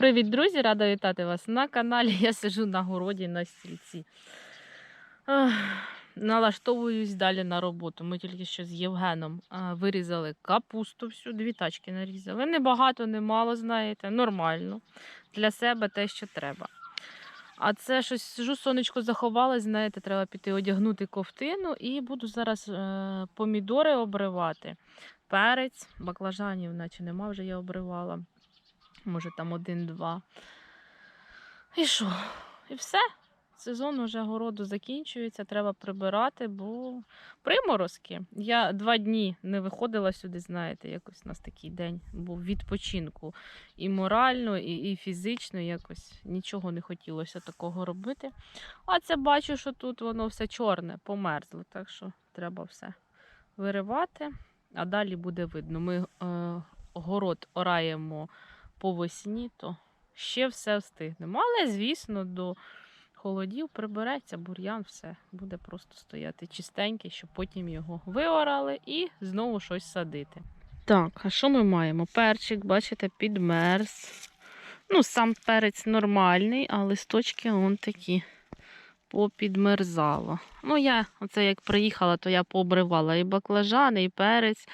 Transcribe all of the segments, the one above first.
Привіт, друзі! Рада вітати вас на каналі. Я сижу на городі на стільці. Налаштовуюсь далі на роботу. Ми тільки що з Євгеном вирізали капусту всю, дві тачки нарізали. Небагато, немало, знаєте, нормально. Для себе те, що треба. А це щось сижу, сонечко заховалось, знаєте, треба піти одягнути ковтину і буду зараз е, помідори обривати. Перець, баклажанів, наче нема, вже я обривала. Може там один-два. І що? І все. Сезон уже городу закінчується, треба прибирати, бо приморозки. Я два дні не виходила сюди, знаєте, якось у нас такий день був відпочинку. І морально, і, і фізично якось нічого не хотілося такого робити. А це бачу, що тут воно все чорне, померзло. Так що треба все виривати, а далі буде видно. Ми е, город ораємо по весні, то ще все встигнемо. Але, звісно, до холодів прибереться бур'ян, все буде просто стояти чистенький, щоб потім його виорали і знову щось садити. Так, а що ми маємо? Перчик, бачите, підмерз. Ну, сам перець нормальний, а листочки вон такі попідмерзало. Ну, я, оце як приїхала, то я пообривала і баклажани, і перець,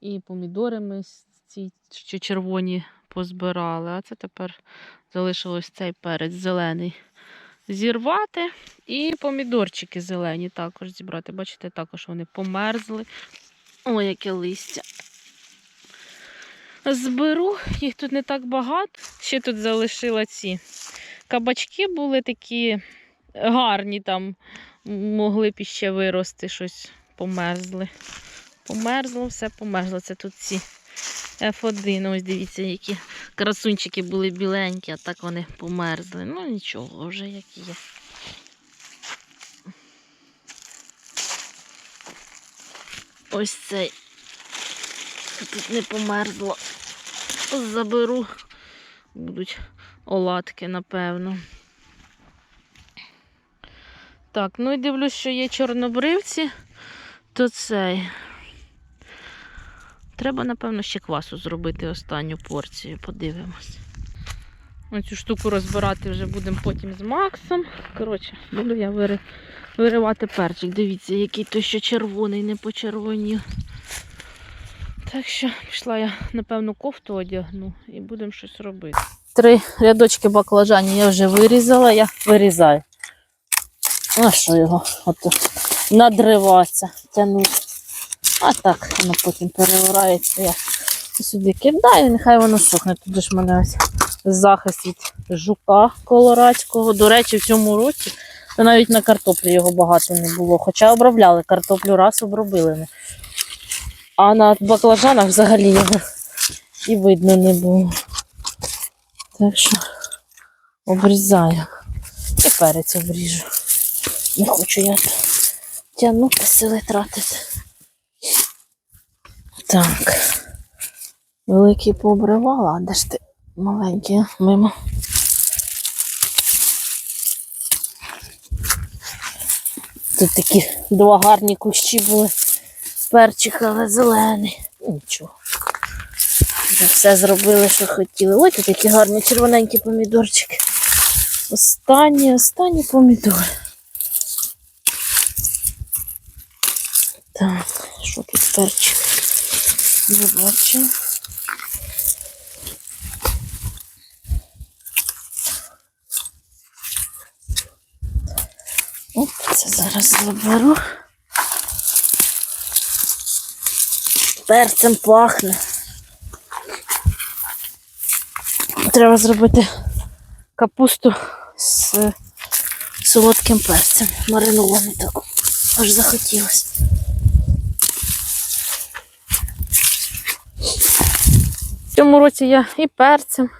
і помідори ми ці, що червоні позбирали. А це тепер залишилось цей перець зелений. Зірвати і помідорчики зелені також зібрати. Бачите, також вони померзли. Ой, яке листя. Зберу, їх тут не так багато. Ще тут залишила ці кабачки були такі гарні там, могли б іще вирости щось померзли. Померзло, все померзло. Це тут ці F1. Ось дивіться, які красунчики були біленькі, а так вони померзли. Ну нічого, вже як є. Ось цей. Тут не померзло. Заберу. Будуть оладки, напевно. Так, ну і дивлюсь, що є чорнобривці, то цей. Треба, напевно, ще квасу зробити останню порцію, подивимось. Оцю штуку розбирати вже будемо потім з Максом. Коротше, буду я вири... виривати перчик. Дивіться, який той ще червоний, не почервонів. Так що пішла я, напевно, кофту одягну і будемо щось робити. Три рядочки баклажанів я вже вирізала, я вирізаю. А що його ото надриватися, тягнути. А так, воно потім перевирається. Я сюди кидаю, нехай воно сохне. Тут ж мене ось захист від жука колорадського. До речі, в цьому році то навіть на картоплі його багато не було. Хоча обробляли картоплю раз обробили. ми. А на баклажанах взагалі його і видно не було. Так що обрізаю. І перець обріжу. Не хочу я тягнути сили тратити. Так. Великий пообривала, а де ж ти маленький, мимо. Тут такі два гарні кущі були. Перчик, але зелений. Нічого. Вже все зробили, що хотіли. Ой, тут такі гарні червоненькі помідорчики. Останні, останні помідори. Так, що тут перчик? Не бачу. Оп, це зараз заберу. Перцем пахне. Треба зробити капусту з солодким перцем. Маринований так. Аж захотілося. Цьому році я і перцем,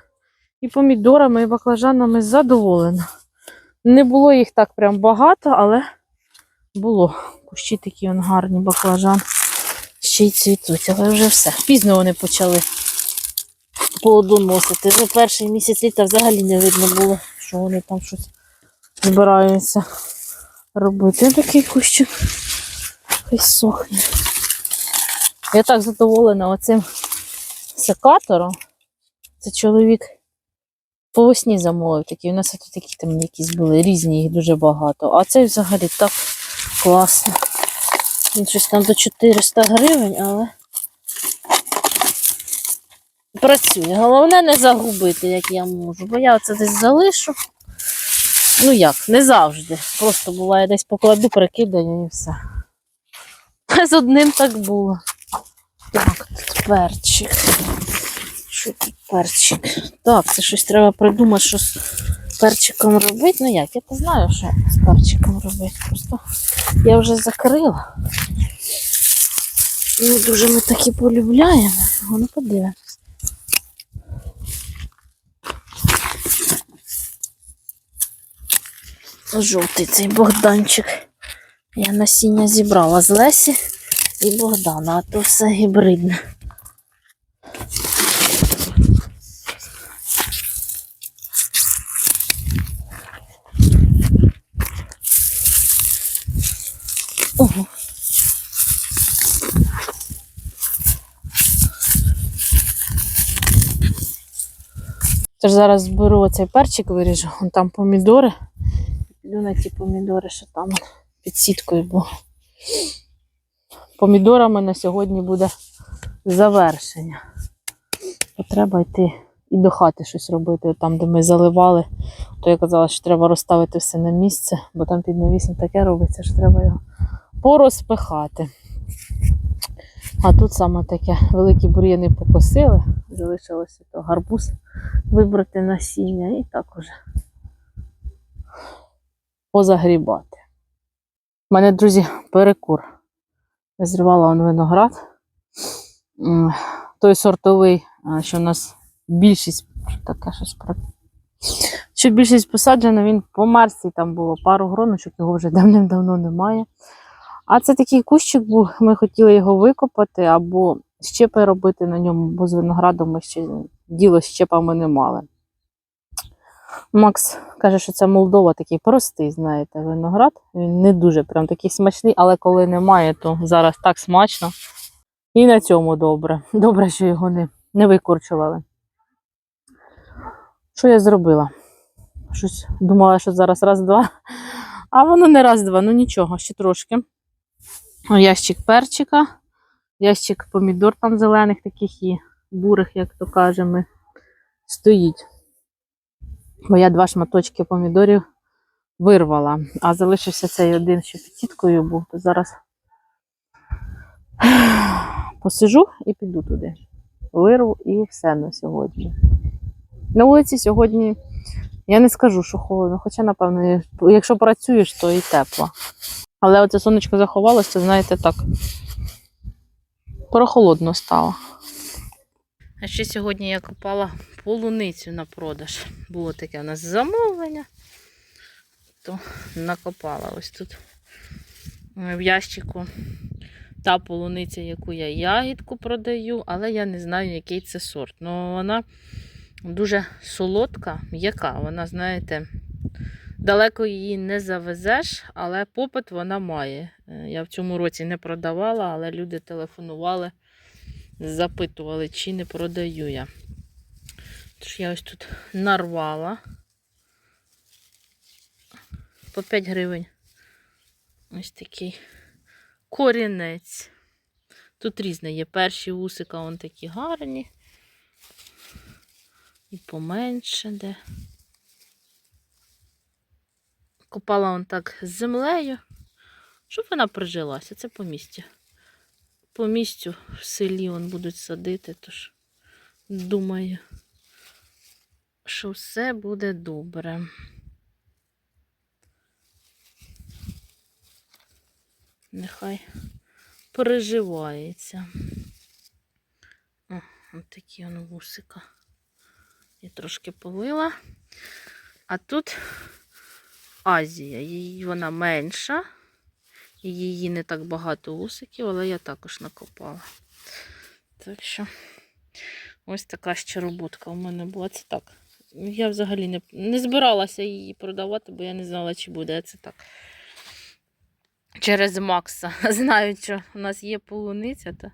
і помідорами, і баклажанами задоволена. Не було їх так прям багато, але було. Кущі такі он гарні баклажан. Ще й цвітуть, але вже все. Пізно вони почали плодоносити. Вже перший місяць літа взагалі не видно було, що вони там щось збираються робити. Такий кущик. Хай сохне. Я так задоволена оцим секатором. Це чоловік По весні замовив такі. У нас тут такі там якісь були різні, їх дуже багато. А цей взагалі так класно. Він щось там до 400 гривень, але працює. Головне не загубити, як я можу, бо я оце десь залишу. Ну як, не завжди. Просто буває десь покладу, перекидаю і все. З одним так було. Так, перчик. Що тут перчик? Так, це щось треба придумати, що з перчиком робити. Ну як, я то знаю, що з перчиком робити. Просто я вже закрила. Ну, дуже ми такі полюбляємо. Ну, подивимось. Жовтий цей Богданчик. Я насіння зібрала з Лесі і Богдана, а то все гібридне. Тож зараз зберу оцей перчик, виріжу, вон там помідори. Піду на ті помідори, що там під сіткою, бо помідорами на сьогодні буде завершення. Бо треба йти і до хати щось робити. Там, де ми заливали, то я казала, що треба розставити все на місце, бо там під навісом таке робиться, що треба його порозпихати. А тут саме таке великі бур'яни покосили, залишилося то гарбуз вибрати насіння і так уже позагрібати. У мене, друзі, перекур. Я зривала он виноград. Той сортовий, що у нас більшість таке щось про. Що більшість посаджена, він померз, і там було пару гроночок, його вже давним-давно немає. А це такий кущик був, ми хотіли його викопати або щепи робити на ньому, бо з виноградом ми ще діло щепами не мали. Макс каже, що це Молдова такий простий, знаєте, виноград. Він не дуже прям такий смачний, але коли немає, то зараз так смачно. І на цьому добре. Добре, що його не, не викорчували. Що я зробила? Щось думала, що зараз раз-два. А воно не раз-два, ну нічого, ще трошки. Ящик перчика, ящик помідор там зелених, таких і бурих, як то кажемо, стоїть. Бо я два шматочки помідорів вирвала, а залишився цей один, що під сіткою був, то зараз посижу і піду туди. Вирву і все на сьогодні. На вулиці сьогодні я не скажу, що холодно, хоча, напевно, якщо працюєш, то і тепло. Але оце сонечко заховалося, знаєте, так. Прохолодно стало. А ще сьогодні я купала полуницю на продаж. Було таке у нас замовлення, то накопала ось тут в ящику та полуниця, яку я ягідку продаю, але я не знаю, який це сорт. Ну, вона дуже солодка, м'яка. Вона, знаєте, далеко її не завезеш, але попит вона має. Е, Я в цьому році не продавала, але люди телефонували, запитували, чи не продаю я. Тож я ось тут нарвала по 5 гривень. Ось такий корінець. Тут різне є. Перші вусика вон такі гарні. І поменше де. Копала он так з землею, щоб вона прижилася. Це по місцю. По місцю в селі вон будуть садити, тож думаю, що все буде добре. Нехай переживається. О, ось воно вусика. Я трошки полила. А тут Азія. Її вона менша. Її не так багато вусиків, але я також накопала. Так що ось така ще роботка у мене була. Це так. Я взагалі не, не збиралася її продавати, бо я не знала, чи буде це так. Через Макса. Знаю, що у нас є полуниця, то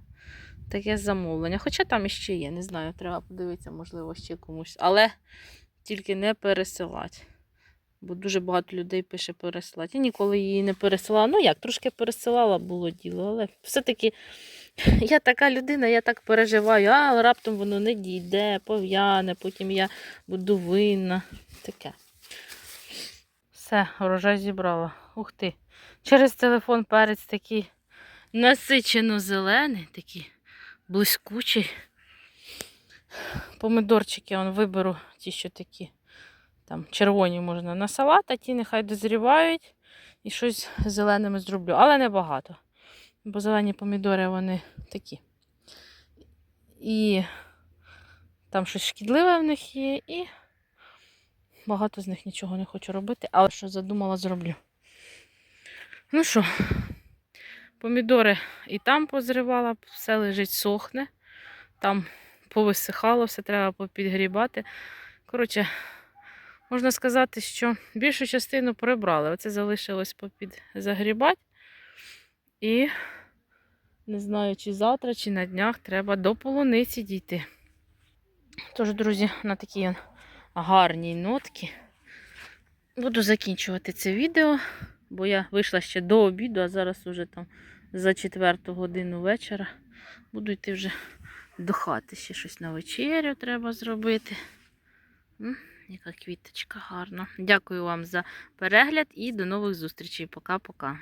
таке замовлення. Хоча там іще є, не знаю, треба подивитися, можливо, ще комусь. Але тільки не пересилати. Бо дуже багато людей пише пересилати. Я ніколи її не пересилала. Ну як, трошки пересилала, було діло, але все-таки я така людина, я так переживаю, а раптом воно не дійде, пов'яне, потім я буду винна. Таке. Все, урожай зібрала. Ух ти. Через телефон перець такий насичено зелений, такий блискучий. Помидорчики он виберу, ті, що такі там червоні можна на салат, а ті нехай дозрівають і щось з зеленими зроблю. Але не багато. Бо зелені помідори вони такі. І там щось шкідливе в них є, і багато з них нічого не хочу робити, але що задумала, зроблю. Ну що, помідори і там позривала, все лежить, сохне. Там повисихало, все треба попідгрібати. Коротше, можна сказати, що більшу частину прибрали. Оце залишилось попід загрібати. І не знаю, чи завтра, чи на днях треба до полуниці дійти. Тож, друзі, на такій гарній нотки буду закінчувати це відео, бо я вийшла ще до обіду, а зараз уже там за четверту годину вечора буду йти вже до хати. Ще щось на вечерю треба зробити. Яка квіточка гарна. Дякую вам за перегляд і до нових зустрічей. Пока-пока.